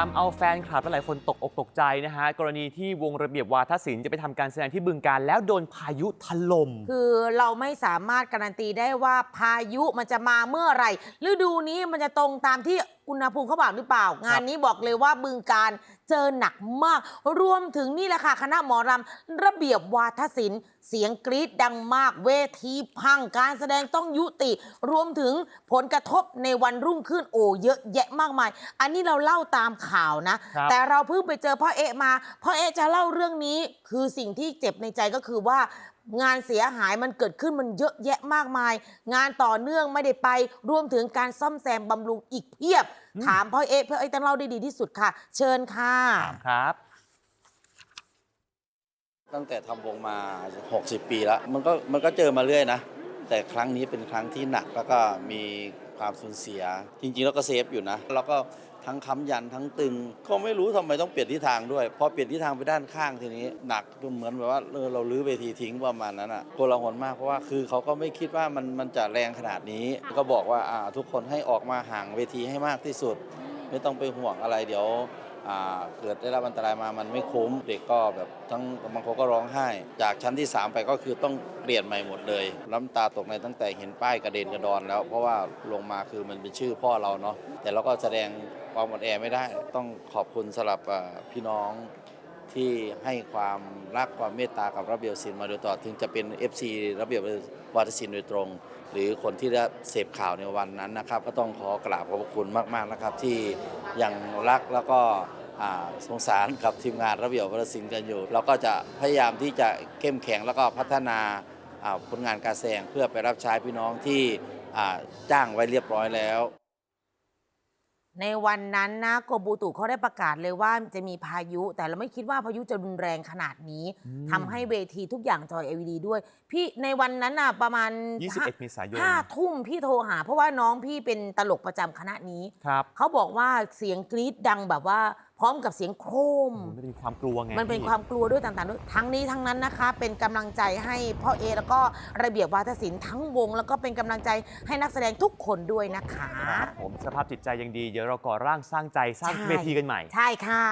ทำเอาแฟนคลับหลายคนตกอกตกใจนะฮะ กรณีที่วงระเบียบวาทศิลป์จะไปทำการแสดงที่บึงการ แล้วโดนพายุถล่ม คือเราไม่สามารถการันตีได้ว่าพายุมันจะมาเมื่อไหร่ฤดูนี้มันจะตรงตามที่ อุณหภูมิเขาบอกหรือเปล่า งานนี้บอกเลยว่าบึงการเจอหนักมาก รวมถึงนี่แหละค่ะคณะหมอรำระเบียบวาทศิลป์ เสียงกรี๊ดดังมากเวทีพังการแสดงต้องยุติ รวมถึงผลกระทบในวันรุ่งขึ้นโอ้เยอะแยะมากมาย อันนี้เราเล่าตามข่าวนะครับแต่เราเพิ่งไปเจอพ่อเอะมาพ่อเอะจะเล่าเรื่องนี้ คือสิ่งที่เจ็บในใจก็คือว่า งานเสียหายมันเกิดขึ้นมันเยอะแยะมากมาย งานต่อเนื่องไม่ได้ไปรวมถึงการซ่อมแซมบำรุงอีกเพียบอืมถามพ่อเอะพ่อเอะต้องเล่าได้ดีที่สุดค่ะ เชิญค่ะ ถามครับ ตั้งแต่ทำวงมา 60 ปีแล้ว มันก็มันก็เจอมาเรื่อยนะ แต่ครั้งนี้เป็นครั้งที่หนักแล้วก็มี ความสูญเสีย จริงๆ แล้วก็เซฟอยู่นะแล้วก็ทั้งค้ำยันทั้งตึง ก็ไม่รู้ทำไมต้องเปลี่ยนทิศทางด้วยพอเปลี่ยนทิศทางไปด้านข้างทีนี้หนักเหมือนแบบว่าเราลื้อเวทีทิ้งประมาณนั้นอะโกลาหลมากเพราะว่าคือเขาก็ไม่คิดว่ามันมันจะแรงขนาดนี้ ก็บอกว่าทุกคนให้ออกมาห่างเวทีให้มากที่สุด ไม่ต้องไปห่วงอะไรเดี๋ยว เกิดได้รับอันตรายมามันไม่คุ้มเด็กก็แบบทั้งบางคนก็ร้องไห้ จากชั้นที่ 3 ไปก็คือต้องเปลี่ยนใหม่หมดเลยน้ำตาตกในตั้งแต่เห็นป้ายกระเด็นกระดอนแล้ว เพราะว่าลงมาคือมันเป็นชื่อพ่อเราเนาะแต่เราก็แสดงความอ่อนแอไม่ได้ ต้องขอบคุณสำหรับพี่น้อง ที่ให้ความรักความเมตตากับระเบียบศิลป์มาโดยตลอดถึงจะเป็น FC ระเบียบวาทศิลป์โดยตรง หรือคนที่ได้เสพข่าวในวันนั้นนะครับ ก็ต้องขอกราบขอบพระคุณมากๆนะครับ ที่ยังรักแล้วก็สงสารกับทีมงานระเบียบวัฒนศิลป์กันอยู่ เราก็จะพยายามที่จะเข้มแข็งแล้วก็พัฒนาผลงานการแสดงเพื่อไปรับใช้พี่น้องที่จ้างไว้เรียบร้อยแล้ว ในวันนั้นนะกรมบูตุเขาได้ประกาศเลยว่าจะมีพายุ แต่เราไม่คิดว่าพายุจะรุนแรงขนาดนี้อืมทำให้เวทีทุกอย่างจอย LED ด้วย พี่ในวันนั้นน่ะประมาณ21เมษายนห้าทุ่มพี่โทรหา เพราะว่าน้องพี่เป็นตลกประจำคณะนี้ครับเขาบอกว่าเสียงกรี๊ดดังแบบว่าพ ร้อมกับเสียงโครม มันเป็นความกลัวไงมันเป็นพี่ความกลัวด้วยต่างๆด้วยทั้งนี้ทั้งนั้นนะคะ เป็นกำลังใจให้พ่อเอแล้วก็ระเบียบวาทศิลป์ทั้งวง แล้วก็เป็นกำลังใจให้นักแสดงทุกคนด้วยนะคะ ครับผมสภาพจิตใจยังดี เดี๋ยวเราก่อร่างสร้างใจสร้างใช่ เวทีกันใหม่ ใช่ค่ะ